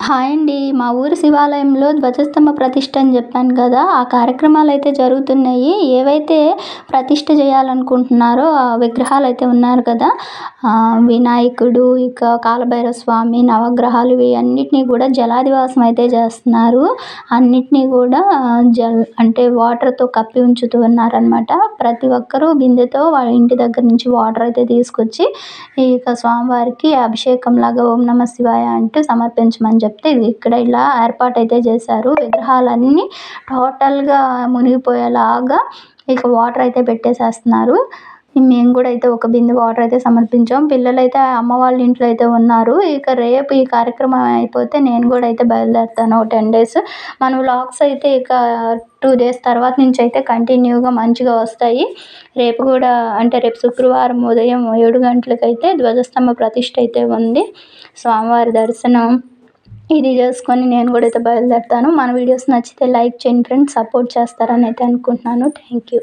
Hi అండి. మా ఊరి శివాలయంలో ధ్వజస్తంభ ప్రతిష్ట అని చెప్పాను కదా ఆ కార్యక్రమాలు అయితే జరుగుతున్నాయి. ఏవైతే ప్రతిష్ట చేయాలనుకుంటున్నారో ఆ విగ్రహాలు అయితే ఉన్నారు కదా వినాయకుడు ఇక కాలభైరవ స్వామి నవగ్రహాలు ఇవి అన్నిటినీ కూడా జలాదివాసం అయితే చేస్తున్నారు. అన్నిటినీ కూడా జల్ అంటే వాటర్తో కప్పి ఉంచుతూ ఉన్నారనమాట ప్రతి ఒక్కరూ బిందెతో వాళ్ళ ఇంటి దగ్గర నుంచి వాటర్ అయితే తీసుకొచ్చి ఇక స్వామివారికి అభిషేకం లాగా ఓం నమ శివాయ అంటూ సమర్పించమని చెప్తే ఇది ఇక్కడ ఇలా ఏర్పాటు అయితే చేశారు. విగ్రహాలన్నీ టోటల్గా మునిగిపోయేలాగా ఇక వాటర్ అయితే పెట్టేసేస్తున్నారు. మేము కూడా అయితే ఒక బిందె వాటర్ అయితే సమర్పించాం. పిల్లలు అయితే అమ్మ వాళ్ళ ఇంట్లో అయితే ఉన్నారు. ఇక రేపు ఈ కార్యక్రమం అయిపోతే నేను కూడా అయితే బయలుదేరుతాను టెన్ డేస్ మన వ్లాగ్స్ అయితే ఇక టూ డేస్ తర్వాత నుంచి అయితే కంటిన్యూగా మంచిగా వస్తాయి. రేపు కూడా అంటే రేపు శుక్రవారం ఉదయం ఏడు గంటలకైతే ధ్వజస్తంభ ప్రతిష్ట అయితే ఉంది. స్వామివారి దర్శనం. ఇది చేసుకొని నేను కూడా అయితే బయలుదేరుతాను. మన వీడియోస్ నచ్చితే లైక్ చేయండి ఫ్రెండ్స్ సపోర్ట్ చేస్తారని అయితే అనుకుంటున్నాను. Thank you